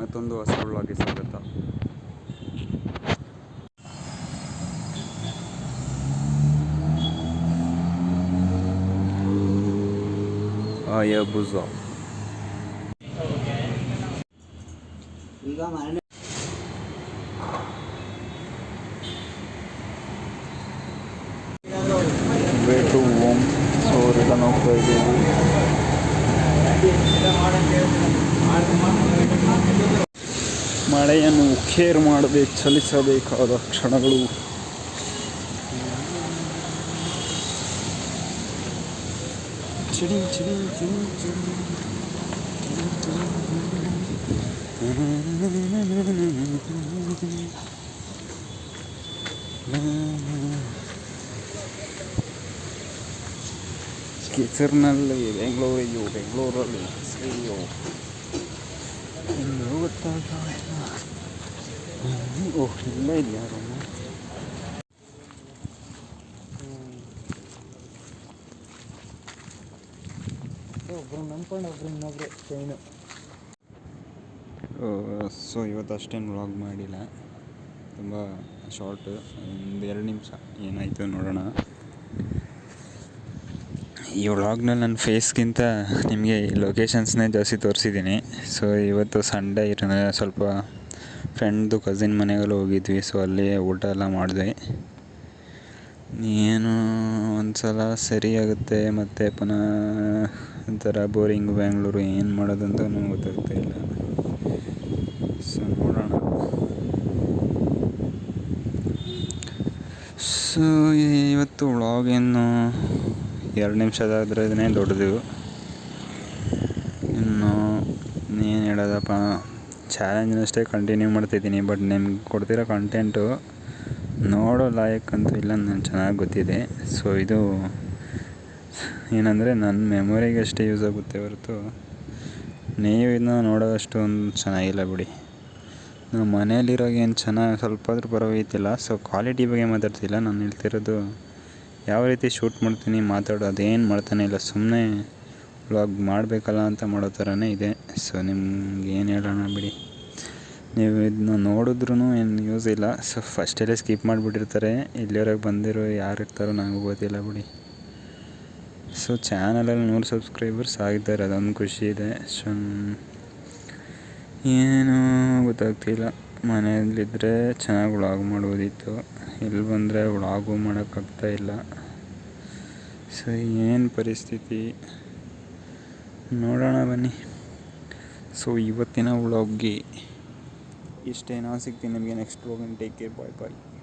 ಮತ್ತೊಂದು ಹೊಸ ವ್ಲಾಗ್ಗೆ ಸ್ವಾಗತ. ಆಯಬುಜ ಈಗ ಮನೆ way to home so return ಹೋಗ್ತಾ ಇದ್ದೀವಿ ಮಳೆಯನ್ನು ಕೇರ್ ಮಾಡದೆ ಚಲಿಸಬೇಕಾದ ಕ್ಷಣಗಳು. ಚಿಡಿ ಚಿಡಿ ಚಿಡಿ ಚಿಡಿ ಕಿಚರ್ನಲ್ಲಿ ಬೆಂಗಳೂರಿಯು ಬೆಂಗಳೂರಲ್ಲಿ ಇನ್ನು ಗೊತ್ತಾಗ ಓಹ್ ಇಲ್ಲ ಇದೆಯಾ ರೂಮು ಒಬ್ರು ನಂಬ್ಕೊಂಡು ಒಬ್ರು ಇನ್ನೊಬ್ರು ಚೈನು ಸೊ ಇವತ್ತು ಅಷ್ಟೇನು ವ್ಲಾಗ್ ಮಾಡಿಲ್ಲ. ತುಂಬ ಶಾರ್ಟ್ ಒಂದು ಎರಡು ನಿಮಿಷ ಏನಾಯಿತು ನೋಡೋಣ. ಈ ವ್ಲಾಗ್ನಲ್ಲಿ ನನ್ನ ಫೇಸ್ಗಿಂತ ನಿಮಗೆ ಲೊಕೇಶನ್ಸ್ನೇ ಜಾಸ್ತಿ ತೋರಿಸಿದ್ದೀನಿ ಸೊ ಇವತ್ತು ಸಂಡೇ ಇರೋ ಸ್ವಲ್ಪ ಫ್ರೆಂಡ್ದು ಕಸಿನ್ ಮನೆಗೆಲ್ಲ ಹೋಗಿದ್ವಿ. ಸೊ ಅಲ್ಲಿ ಊಟ ಎಲ್ಲ ಮಾಡಿದ್ವಿ ಏನು ಒಂದು ಸಲ ಸರಿ ಆಗುತ್ತೆ ಮತ್ತು ಪುನಃ ಒಂಥರ ಬೋರಿಂಗ್ ಬ್ಯಾಂಗ್ಳೂರು ಏನು ಮಾಡೋದಂತ ಗೊತ್ತಾಗ್ತಾ ಇಲ್ಲ. ಸೊ ನೋಡೋಣ. ಸೊ ಇವತ್ತು ವ್ಲಾಗ್ ಏನು? ಎರಡು ನಿಮಿಷದಾದ್ರೇ ದೊಡ್ಡದು ಇನ್ನು ಏನು ಹೇಳೋದಪ್ಪ ಚಾಲೆಂಜ್ನಷ್ಟೇ ಕಂಟಿನ್ಯೂ ಮಾಡ್ತಿದ್ದೀನಿ ಬಟ್ ನಿಮ್ಗೆ ಕೊಡ್ತಿರೋ ಕಂಟೆಂಟು ನೋಡೋ ಲಾಯಕ್ಕಂತೂ ಇಲ್ಲ ನಾನು ಚೆನ್ನಾಗಿ ಗೊತ್ತಿದೆ. ಸೊ ಇದು ಏನಂದರೆ ನನ್ನ ಮೆಮೊರಿಗೆ ಅಷ್ಟೇ ಯೂಸ್ ಆಗುತ್ತೆ ಹೊರತು ನೀವು ಇದನ್ನ ನೋಡೋಷ್ಟು ಒಂದು ಚೆನ್ನಾಗಿಲ್ಲ ಬಿಡಿ. ನಾವು ಮನೇಲಿರೋಗೇನು ಚೆನ್ನಾಗಿ, ಸ್ವಲ್ಪ ಆದರೂ ಪರವಾಗಿತ್ತಿಲ್ಲ ಸೊ ಕ್ವಾಲಿಟಿ ಬಗ್ಗೆ ಮಾತಾಡ್ತಿಲ್ಲ, ನಾನು ಹೇಳ್ತಿರೋದು ಯಾವ ರೀತಿ ಶೂಟ್ ಮಾಡ್ತೀನಿ ಮಾತಾಡೋ ಅದೇನು ಮಾಡ್ತಾನೆ ಇಲ್ಲ ಸುಮ್ಮನೆ ವ್ಲಾಗ್ ಮಾಡಬೇಕಲ್ಲ ಅಂತ ಮಾಡೋ ಥರನೇ ಇದೆ. ಸೊ ನಿಮ್ಗೆ ಏನು ಹೇಳೋಣ ಬಿಡಿ. ನೀವು ಇದನ್ನ ನೋಡಿದ್ರೂ ಏನು ಯೂಸ್ ಇಲ್ಲ. ಸೊ ಫಸ್ಟಲ್ಲೇ ಸ್ಕಿಪ್ ಮಾಡಿಬಿಟ್ಟಿರ್ತಾರೆ. ಇಲ್ಲಿವರೆಗೆ ಬಂದಿರೋ ಯಾರು ಇರ್ತಾರೋ ನನಗೂ ಗೊತ್ತಿಲ್ಲ ಬಿಡಿ. ಸೊ ಚಾನಲಲ್ಲಿ ನೂರು ಸಬ್ಸ್ಕ್ರೈಬರ್ಸ್ ಆಗಿದ್ದಾರೆ. ಅದೊಂದು ಖುಷಿ ಇದೆ. ಸೊ ಏನೂ ಗೊತ್ತಾಗ್ತಿಲ್ಲ. ಮನೆಯಲ್ಲಿದ್ದರೆ ಚೆನ್ನಾಗಿ ವ್ಲಾಗ್ ಮಾಡ್ಬೋದಿತ್ತು ಇಲ್ಲಿ ಬಂದರೆ ವ್ಲಾಗು ಮಾಡೋಕ್ಕಾಗ್ತಾ ಇಲ್ಲ. ಸೊ, ಏನು ಪರಿಸ್ಥಿತಿ? ನೋಡೋಣ ಬನ್ನಿ. ಸೊ, ಇವತ್ತಿನ ವ್ಲಾಗ್ಗೆ ಇಷ್ಟೇನೋ ಸಿಗ್ತೀನಿ ನಿಮಗೆ. ನೆಕ್ಸ್ಟ್ ಹೋಗಿ ಟೇಕ್ ಕೇರ್ ಬಾಯ್ ಬಾಯ್